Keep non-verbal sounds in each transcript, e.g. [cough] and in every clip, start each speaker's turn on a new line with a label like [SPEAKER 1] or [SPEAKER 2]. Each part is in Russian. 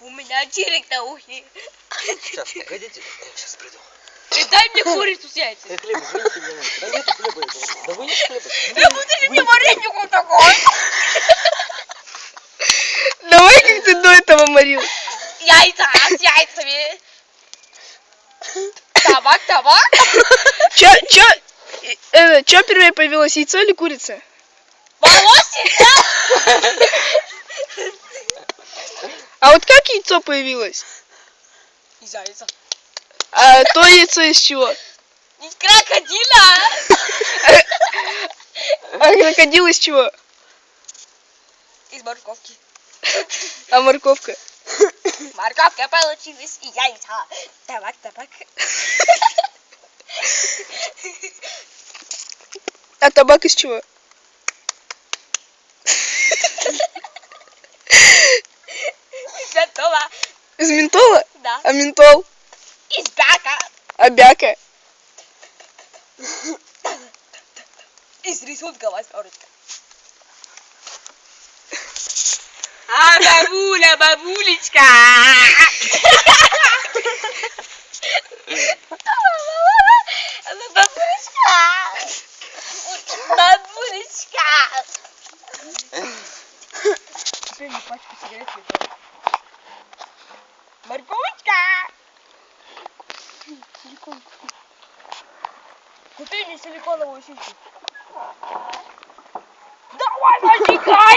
[SPEAKER 1] У меня директ на ухе.
[SPEAKER 2] Сейчас, погодите, я сейчас приду.
[SPEAKER 1] Ты дай мне курицу с яйцами.
[SPEAKER 2] Э, хлеб, выньте мне. Да нету хлеба этого. Да вынь хлеба.
[SPEAKER 1] Да будешь мне вареньку такой.
[SPEAKER 3] Давай, как ты до этого морил.
[SPEAKER 1] Яйца с яйцами. Табак, табак.
[SPEAKER 3] Чё, чё, э, э, чё первое появилось, яйцо или курица?
[SPEAKER 1] Волосик,
[SPEAKER 3] А вот как яйцо появилось?
[SPEAKER 1] Из яйца.
[SPEAKER 3] А то яйцо из чего?
[SPEAKER 1] Из крокодила. [laughs]
[SPEAKER 3] А крокодил из чего?
[SPEAKER 1] Из морковки.
[SPEAKER 3] А морковка?
[SPEAKER 1] Морковка получилась и яйца. Табак, табак.
[SPEAKER 3] А табак из чего? [laughs]
[SPEAKER 1] Готово.
[SPEAKER 3] Из ментола?
[SPEAKER 1] Да.
[SPEAKER 3] А ментол?
[SPEAKER 1] Из бяка.
[SPEAKER 3] А бяка?
[SPEAKER 1] Из рисунка восьмерочка. А бабуля, бабулечка. Бабулечка. Бабулечка. Не пачку сигарет. Морковочка. Силикон. Купи мне силиконовую сиську. Давай, зажигай!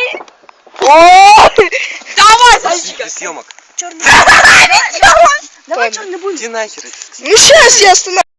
[SPEAKER 1] Давай, зажигай!
[SPEAKER 2] съемок. [laughs]
[SPEAKER 3] Давай
[SPEAKER 1] Давай, черный будем.
[SPEAKER 2] Иди нахер.
[SPEAKER 3] Ну сейчас я остановлю.